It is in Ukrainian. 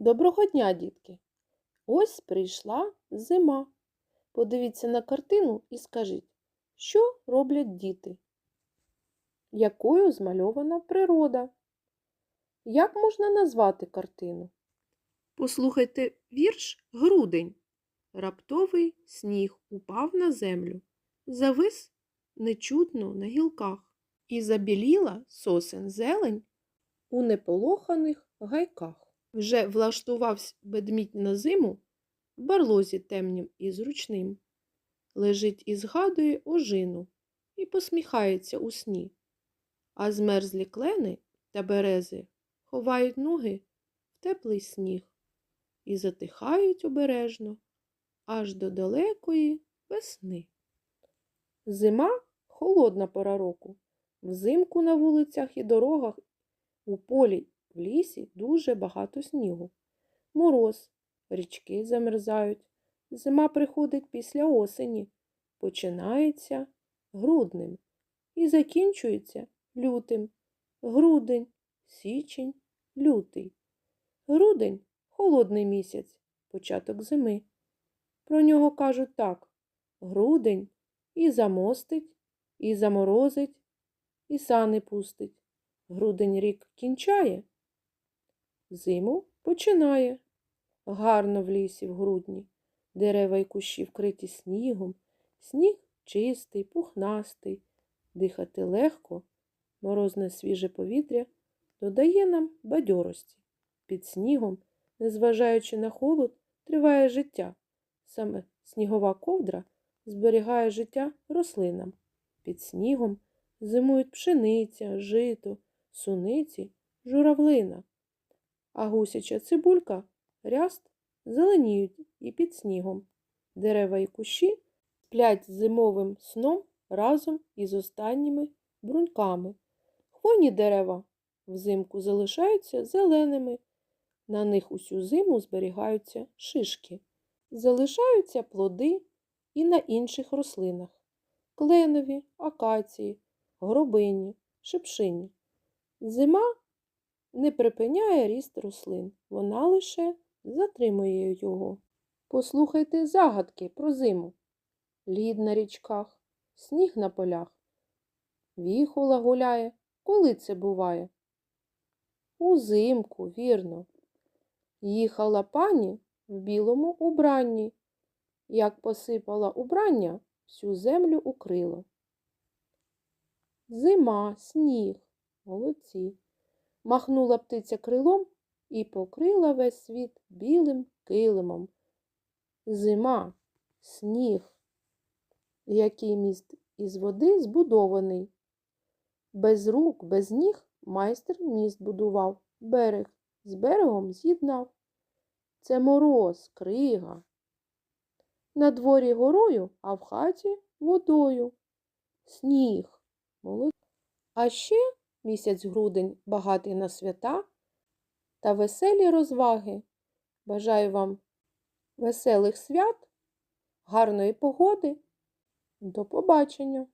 Доброго дня, дітки! Ось прийшла зима. Подивіться на картину і скажіть, що роблять діти? Якою змальована природа? Як можна назвати картину? Послухайте вірш Грудень. Раптовий сніг упав на землю, завис нечутно на гілках, і забіліла сосен зелень у неполоханих гайках. Вже влаштувався ведмідь на зиму в барлозі темнім і зручним. Лежить і згадує ожину і посміхається у сні. А змерзлі клени та берези ховають ноги в теплий сніг і затихають обережно аж до далекої весни. Зима холодна пора року. Взимку на вулицях і дорогах у полі в лісі дуже багато снігу. Мороз, річки замерзають. Зима приходить після осені, починається груднем і закінчується лютим. Грудень, січень, лютий. Грудень холодний місяць, початок зими. Про нього кажуть так: грудень і замостить, і заморозить, і сани пустить. Грудень рік кінчає, зиму починає. Гарно в лісі в грудні, дерева й кущі вкриті снігом, сніг чистий, пухнастий, дихати легко, морозне свіже повітря додає нам бадьорості. Під снігом, незважаючи на холод, триває життя. Саме снігова ковдра зберігає життя рослинам. Під снігом зимують пшениця, жито, суниці, журавлина, а гусяча цибулька, ряст зеленіють і під снігом. Дерева і кущі сплять зимовим сном разом із останніми бруньками. Хвойні дерева взимку залишаються зеленими, на них усю зиму зберігаються шишки. Залишаються плоди і на інших рослинах кленові, акації, горобині, шипшині. Зима не припиняє ріст рослин, вона лише затримує його. Послухайте загадки про зиму. Лід на річках, сніг на полях. Віхола гуляє. Коли це буває? Узимку, вірно. Їхала пані в білому убранні. Як посипала убрання, всю землю укрило. Зима, сніг, молодці. Махнула птиця крилом і покрила весь світ білим килимом. Зима, сніг, який міст із води збудований. Без рук, без ніг майстер міст будував, берег з берегом з'єднав. Це мороз, крига. На дворі горою, а в хаті водою. Сніг, молодь. А ще місяць грудень багатий на свята та веселі розваги. Бажаю вам веселих свят, гарної погоди. До побачення!